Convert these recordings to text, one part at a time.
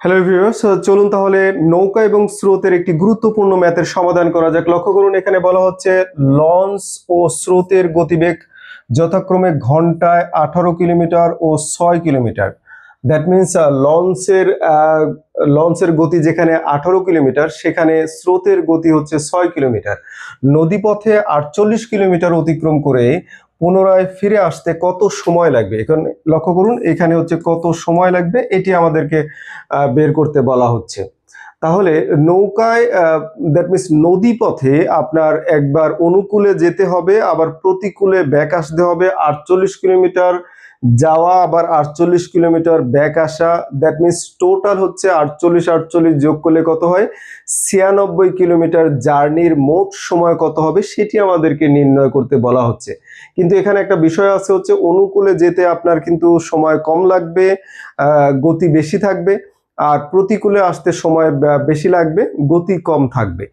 Hello viewers চলুন তাহলে নৌকা এবং স্রোতের একটি গুরুত্বপূর্ণ ম্যাথের সমাধান করা যাক। লক্ষ্য করুন, এখানে বলা হচ্ছে লঞ্চ ও স্রোতের গতিবেগ যথাক্রমে ঘন্টায় আঠারো কিলোমিটার ও ছয় কিলোমিটার। দ্যাট মিনস লঞ্চের লঞ্চের গতি যেখানে আঠারো কিলোমিটার, সেখানে স্রোতের গতি হচ্ছে ছয় কিলোমিটার। নদীপথে আটচল্লিশ কিলোমিটার অতিক্রম করে পুনরায় ফিরে আসতে কত সময় লাগবে? এখন লক্ষ্য করুন, এখানে হচ্ছে কত সময় লাগবে? এটি আমাদেরকে বের করতে বলা হচ্ছে। তাহলে নৌকায় দ্যাট মিনস নদী পথে আপনার একবার অনুকূলে যেতে হবে, আবার প্রতিকূলে ব্যাক আসতে হবে, আটচল্লিশ কিলোমিটার যাওয়া আবার আটচল্লিশ কিলোমিটার ব্যাক আসা দ্যাট মিনস টোটাল হচ্ছে আটচল্লিশ আটচল্লিশ যোগ করলে কত হয়? ছিয়ানব্বই কিলোমিটার জার্নির মোট সময় কত হবে সেটি আমাদেরকে নির্ণয় করতে বলা হচ্ছে। কিন্তু এখানে একটা বিষয় আছে হচ্ছে, অনুকূলে যেতে আপনার কিন্তু সময় কম লাগবে গতি বেশি থাকবে। আর প্রতিকূলে আসতে সময় বেশি লাগবে, গতি কম থাকবে।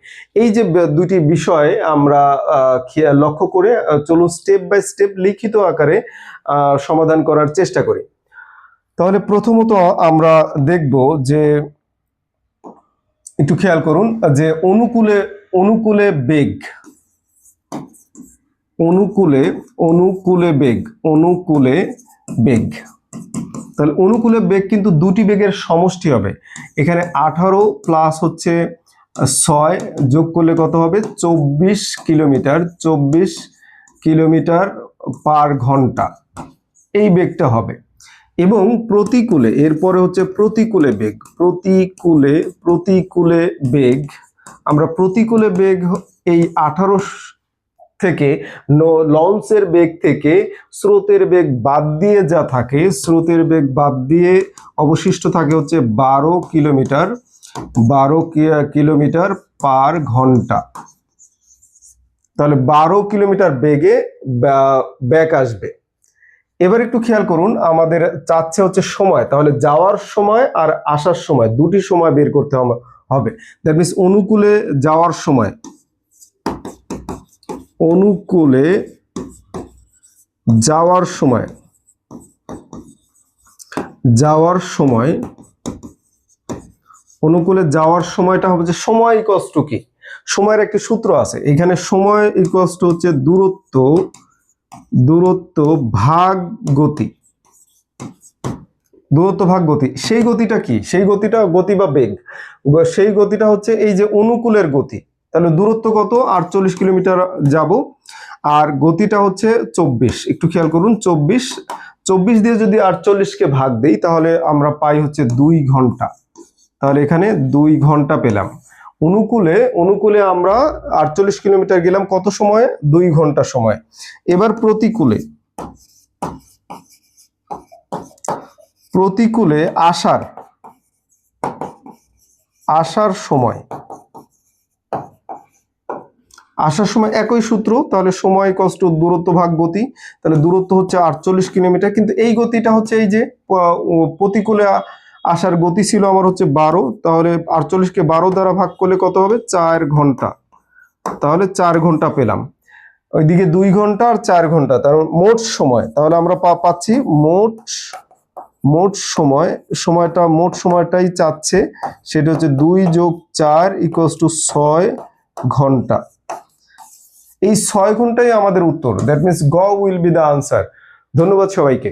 এই যে দুটি বিষয় আমরা লক্ষ্য করে চলুন স্টেপ বাই স্টেপ লিখিত আকারে সমাধান করার চেষ্টা করি। তাহলে প্রথমত আমরা দেখব যে, একটু খেয়াল করুন, যে অনুকূলে অনুকূলে বেগ, অনুকূলে অনুকূলে বেগ অনুকূলে বেগ। তাহলে অনুকূলে বেগ কিন্তু দুটি বেগের সমষ্টি হবে। এখানে আঠারো প্লাস হচ্ছে ছয় যোগ করলে কত হবে? চব্বিশ কিলোমিটার চব্বিশ কিলোমিটার পার ঘণ্টা। এই বেগটা হবে। এবং প্রতিকূলে, এরপরে হচ্ছে প্রতিকূলে বেগ। প্রতিকূলে প্রতিকূলে বেগ, আমরা প্রতিকূলে বেগ এই আঠারো থেকে লঞ্চের বেগ থেকে, স্রোতের বেগ বাদ দিয়ে যা থাকে, স্রোতের বেগ বাদ দিয়ে অবশিষ্ট থাকে হচ্ছে বারো কিলোমিটার বারো কিলোমিটার পার ঘণ্টা। তাহলে বারো কিলোমিটার বেগে ব্যাক আসবে। এবার একটু খেয়াল করুন, আমাদের চাচ্ছে হচ্ছে সময়। তাহলে যাওয়ার সময় আর আসার সময়, দুটি সময় বের করতে হবে। দ্যাট মিনস অনুকূলে যাওয়ার সময়। অনুকূলে যাওয়ার সময় যাওয়ার সময়, অনুকূলে যাওয়ার সময়টা হবে যে সময় ইকস টু কি? সময়ের একটি সূত্র আছে। এখানে সময় ইকস টু হচ্ছে দূরত্ব দূরত্ব ভাগ গতি। দূরত্ব ভাগ গতি। সেই গতিটা কি? সেই গতিটা গতি বা বেগ। সেই গতিটা হচ্ছে এই যে অনুকূলের গতি। তাহলে দূরত্ব কত? আটচল্লিশ কিলোমিটার যাব। আর গতিটা হচ্ছে চব্বিশ। একটু খেয়াল করুন, চব্বিশ। চব্বিশ দিয়ে যদি আটচল্লিশকে ভাগ দেই, তাহলে আমরা পাই হচ্ছে দুই ঘণ্টা। তাহলে এখানে দুই ঘণ্টা পেলাম। অনুকূলে অনুকূলে আমরা আটচল্লিশ কিলোমিটার গেলাম কত সময়? দুই ঘণ্টা সময়। এবার প্রতিকূলে। প্রতিকূলে আসার আসার সময় আসার সময় একই সূত্র, তাহলে সময়, কষ্ট, দূরত্ব, ভাগ, গতি। তাহলে দূরত্ব হচ্ছে আটচল্লিশ কিলোমিটার, কিন্তু এই গতিটা হচ্ছে এই যে প্রতিকূলে আসার গতি ছিল আমার হচ্ছে বারো, তাহলে আটচল্লিশকে বারো দ্বারা ভাগ করলে কত হবে? চার ঘণ্টা। তাহলে চার ঘণ্টা পেলাম। ওইদিকে দুই ঘণ্টা আর চার ঘণ্টা, তার মোট সময়। তাহলে আমরা পাচ্ছি মোট মোট সময়, সময়টা, মোট সময়টাই চাচ্ছে, সেটা হচ্ছে দুই যোগ চার ইকুয়ালস টু ছয় ঘণ্টা। এই ছয় ঘন্টাই আমাদের উত্তর। দ্যাট মিনস গ উইল বি দ্য আনসার ধন্যবাদ সবাইকে।